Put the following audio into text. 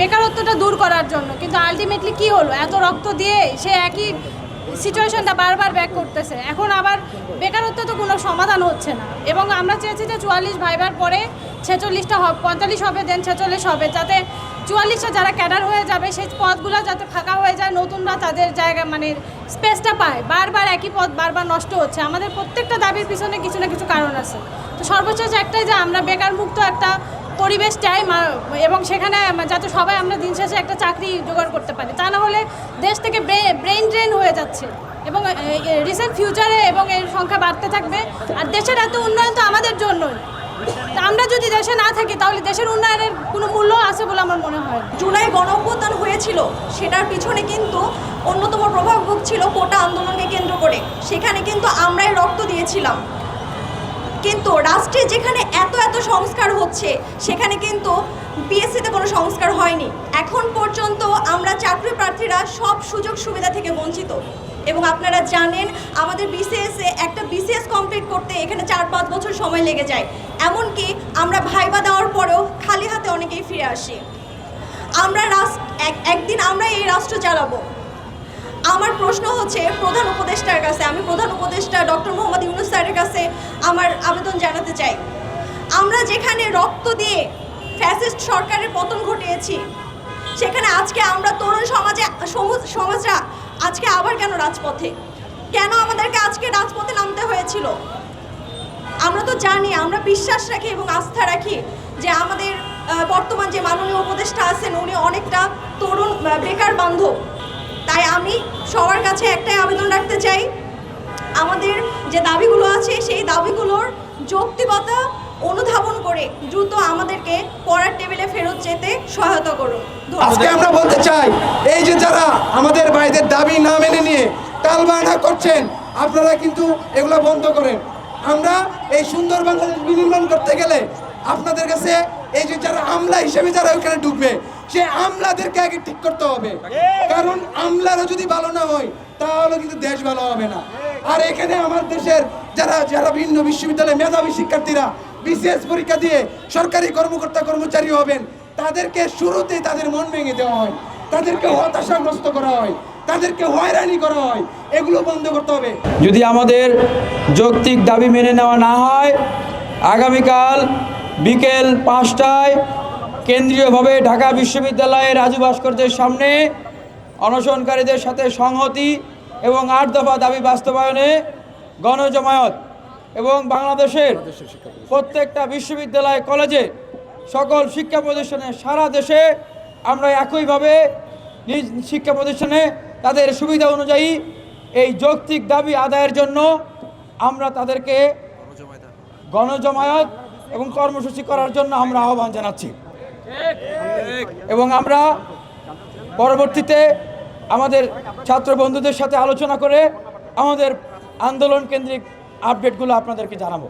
বেকারত্বটা দূর করার জন্য। কিন্তু আলটিমেটলি কি হলো? এত রক্ত দিয়ে সে একই সিচুয়েশনটা বারবার ব্যাক করতেছে। এখন আবার বেকারত্ব তো কোনো সমাধান হচ্ছে না। এবং আমরা চেয়েছি যে চুয়াল্লিশ ভাইবার পরে ছেচল্লিশটা হবে, পঁয়তাল্লিশ হবে দেন ছেচল্লিশ হবে, যাতে চুয়াল্লিশটা যারা ক্যাডার হয়ে যাবে, সেই পদগুলো যাতে ফাঁকা হয়ে যায়, নতুনরা তাদের জায়গা মানে স্পেসটা পায়। বারবার একই পদ বারবার নষ্ট হচ্ছে। আমাদের প্রত্যেকটা দাবির পিছনে কিছু না কিছু কারণ আছে। তো সর্বশেষ একটাই যে আমরা বেকার মুক্ত একটা পরিবেশ চাই এবং সেখানে যাতে সবাই আমরা দিন শেষে একটা চাকরি জোগাড় করতে পারি। তা না হলে দেশ থেকে ব্রেন ড্রেন হয়ে যাচ্ছে। এবং রিসেন্ট ফিউচারে এবং এর সংখ্যা বাড়তে থাকবে। আর দেশের এত উন্নয়ন তো আমাদের জন্যই। আমরা যদি দেশে না থাকি, তাহলে দেশের উন্নয়নের কোনো মূল্য আছে বলে আমার মনে হয়। জুলাই গণঅভ্যুত্থান হয়েছিল, সেটার পিছনে কিন্তু অন্যতম প্রভাব ভুগছিল কোটা আন্দোলনকে কেন্দ্র করে। সেখানে কিন্তু আমরাই রক্ত দিয়েছিলাম। কিন্তু রাষ্ট্রে যেখানে এত এত সংস্কার হচ্ছে, সেখানে কিন্তু বিএসসিতে কোনো সংস্কার হয়নি। এখন পর্যন্ত আমরা চাকরি প্রার্থীরা সব সুযোগ সুবিধা থেকে বঞ্চিত। এবং আপনারা জানেন, আমাদের বিসিএস একটা বিসিএস কমপ্লিট করতে এখানে চার পাঁচ বছর সময় লেগে যায়। এমনকি আমরা ভাইবা দেওয়ার পরেও খালি হাতে অনেকেই ফিরে আসি। আমরা রাষ্ট্র একদিন আমরা এই রাষ্ট্র চালাবো। আমার প্রশ্ন হচ্ছে প্রধান উপদেষ্টার কাছে, আমি প্রধান উপদেষ্টা ডক্টর মোহাম্মদ কাছে আমার আবেদন জানাতে চাই। আমরা যেখানে রক্ত দিয়ে ফ্যাসিস্ট সরকারের পতন ঘটিয়েছি, সেখানে আজকে আমরা তরুণ সমাজে সমাজরা আজকে আবার কেন রাজপথে? কেন আমাদেরকে আজকে রাজপথে নামতে হয়েছিল? আমরা তো জানি, আমরা বিশ্বাস রাখি এবং আস্থা রাখি যে আমাদের বর্তমান যে মাননীয় উপদেষ্টা আছেন, উনি অনেকটা তরুণ বেকার বান্ধব। তাই আমি সবার কাছে একটাই আবেদন রাখতে চাই আমাদের যে দাবিগুলো আছে, সেই দাবিগুলোর যৌক্তিকতা অনুধাবন করে দ্রুত আমাদেরকে পড়ার টেবিলে ফেরত যেতে সহায়তা করুন। আজকে আমরা বলতে চাই, এই যে যারা আমাদের ভাইদের দাবি না মেনে নিয়ে টালবাহানা করছেন, আপনারা কিন্তু এগুলো বন্ধ করেন আমরা এই সুন্দর বাংলাদেশ বিনির্মাণ করতে গেলে আপনাদের কাছে এই যে যারা আমলা হিসেবে যারা ওখানে ঢুকবে সে আমলাদেরকে আগে ঠিক করতে হবে। কারণ আমলারও যদি ভালো না হয়, তাহলে কিন্তু দেশ ভালো হবে না। আর এখানে আমার দেশের যারা যারা ভিন্ন বিশ্ববিদ্যালয়ে মেধাবী শিক্ষার্থীরা বিসিএস পরীক্ষা দিয়ে সরকারি কর্মকর্তা কর্মচারী হবেন, তাদেরকে শুরুতে তাদের মন ভেঙে দেওয়া হয়। তাদেরকে হতাশাগ্রস্ত করা হয়, তাদেরকে হয়রানি করা হয়, এগুলো বন্ধ করতে হবে। যদি আমাদের যৌক্তিক দাবি মেনে নেওয়া না হয়, আগামীকাল বিকেল পাঁচটায় কেন্দ্রীয়ভাবে ঢাকা বিশ্ববিদ্যালয়ের রাজু ভাস্কর্যের সামনে অনশনকারীদের সাথে সংহতি এবং আট দফা দাবি বাস্তবায়নে গণজমায়েত এবং বাংলাদেশের প্রত্যেকটা বিশ্ববিদ্যালয় কলেজে সকল শিক্ষা প্রতিষ্ঠানে সারা দেশে আমরা একইভাবে নিজ শিক্ষা প্রতিষ্ঠানে তাদের সুবিধা অনুযায়ী এই যৌক্তিক দাবি আদায়ের জন্য আমরা তাদেরকে গণজমায়েত এবং কর্মসূচি করার জন্য আমরা আহ্বান জানাচ্ছি। এবং আমরা পরবর্তীতে আমাদের ছাত্র বন্ধুদের সাথে আলোচনা করে আমাদের আন্দোলন কেন্দ্রিক আপডেটগুলো আপনাদেরকে জানাব।